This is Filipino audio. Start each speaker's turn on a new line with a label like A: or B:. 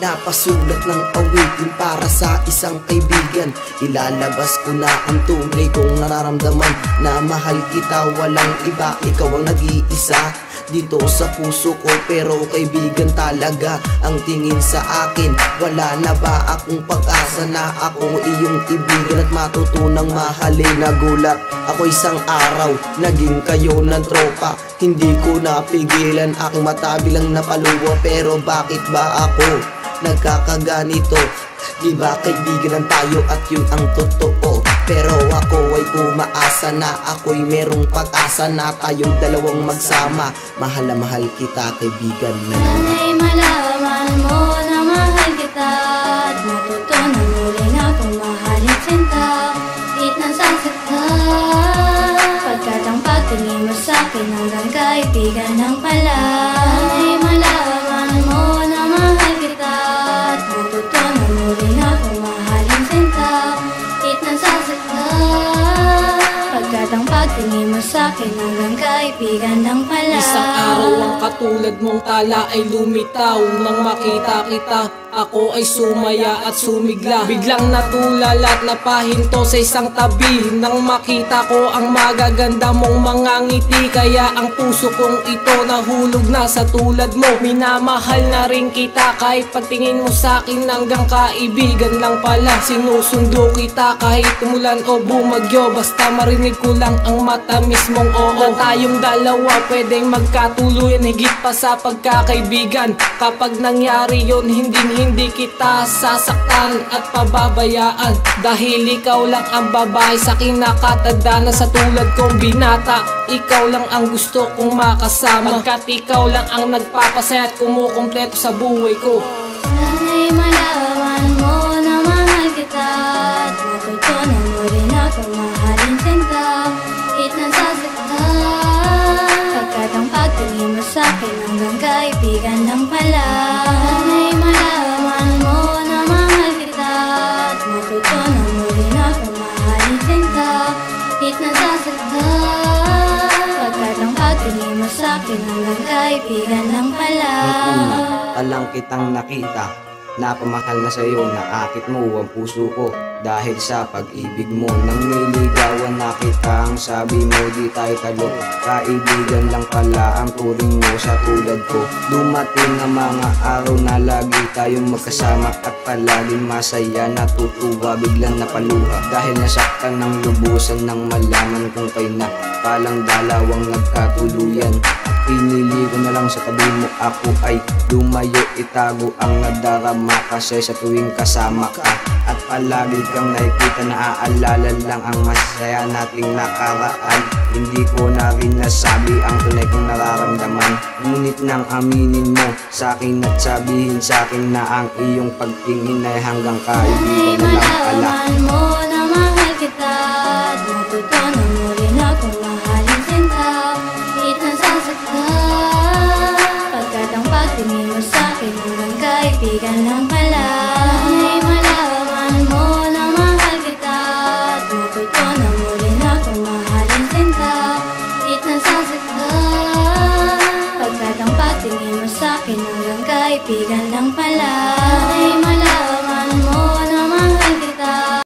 A: Napasulat ng awitin para sa isang kaibigan. Ilalabas ko na ang tunay kong nararamdaman. Na mahal kita walang iba, ikaw ang nag-iisa dito sa puso ko Pero kaibigan talaga ang tingin sa akin. Wala na ba akong pag-asa na ako iyong ibigan At matutunang mahalin? Nagulat ako isang araw Naging kayo ng tropa. Hindi ko napigilan aking mata bilang napaluwa Pero bakit ba ako nagkakaganito? Di ba kaibigan tayo at yun ang totoo? Pero ako ay umaasa na ako'y merong pag-asa na tayong dalawang magsama. Mahal na mahal kita kaibigan na
B: Sana'y malaman mo na mahal kita At matutunan mo rin akong mahalin sinta. Kahit nasasaktan Pagkat ang pagtingin mo sa'kin hanggang kaibigan ng pala. Sana'y sa'kin hanggang kaibigan ng pala.
C: Isang araw ang katulad mong tala ay lumitaw Nang makita kita, ako ay sumaya at sumigla. Biglang natulala at napahinto sa isang tabi. Nang makita ko ang magaganda mong mga ngiti Kaya ang puso kong ito nahulog na sa tulad mo. Minamahal na rin kita kahit pagtingin mo sa akin hanggang kaibigan lang pala. Sinusundo kita kahit umulan o bumagyo Basta marinig ko lang ang matamis mong oo. Na tayong dalawa pwedeng magkatuluyan Higit pa sa pagkakaibigan. Kapag nangyari yon hindi hindi kita sasaktan at pababayaan. Dahil ikaw lang ang babae sa kinakatanda na sa tulad kong binata. Ikaw lang ang gusto kong makasama. Pagkat ikaw lang ang nagpapasaya at kumukumpleto sa buhay ko.
B: Sana'y malaman mo na mahal kita. At matutunan mo rin akong mahalin sinta Kahit nasasaktan. Pagkat ang pagtingin mo sa'kin hanggang kaibigan lang pala matutunan mo rin akong mahalin sinta Kahit nasasaktan Pagkat ang mo sa'kin hanggang kaibigan lang pala
D: Una, talang kitang nakita Napamahal na sa'yo, naakit mo ang puso ko Dahil sa pag-ibig mo Nang niligawan na kita Ang sabi mo di tayo talo. Kaibigan lang pala ang turing mo sa tulad ko. Dumating ang mga araw na lagi tayong magkasama At palaging masaya. Natutuwa biglang napaluha. Dahil nasaktan ng lubusan nang malaman kong kay na. Palang dalawang nagkatuluyan Pinili ko na lang sa tabi mo. Ako ay lumayo itago ang nadarama kasi sa tuwing kasama ka At palagi kang nakikita na aalala lang ang masaya nating nakaraan. Hindi ko na rin nasabi ang tunay kong nararamdaman. Ngunit nang aminin mo sa akin at sabihin sa akin na ang iyong pagtingin ay hanggang kaibigan lang pala Tingin mo sa'kin, unang kaibigan lang pala Nanay
B: malaman mo na mahal kita. At bukoy ko na muli na kung mahalin kita Kahit nasasakta Pagkatampa, tingin mo sa'kin, unang kaibigan lang pala Nanay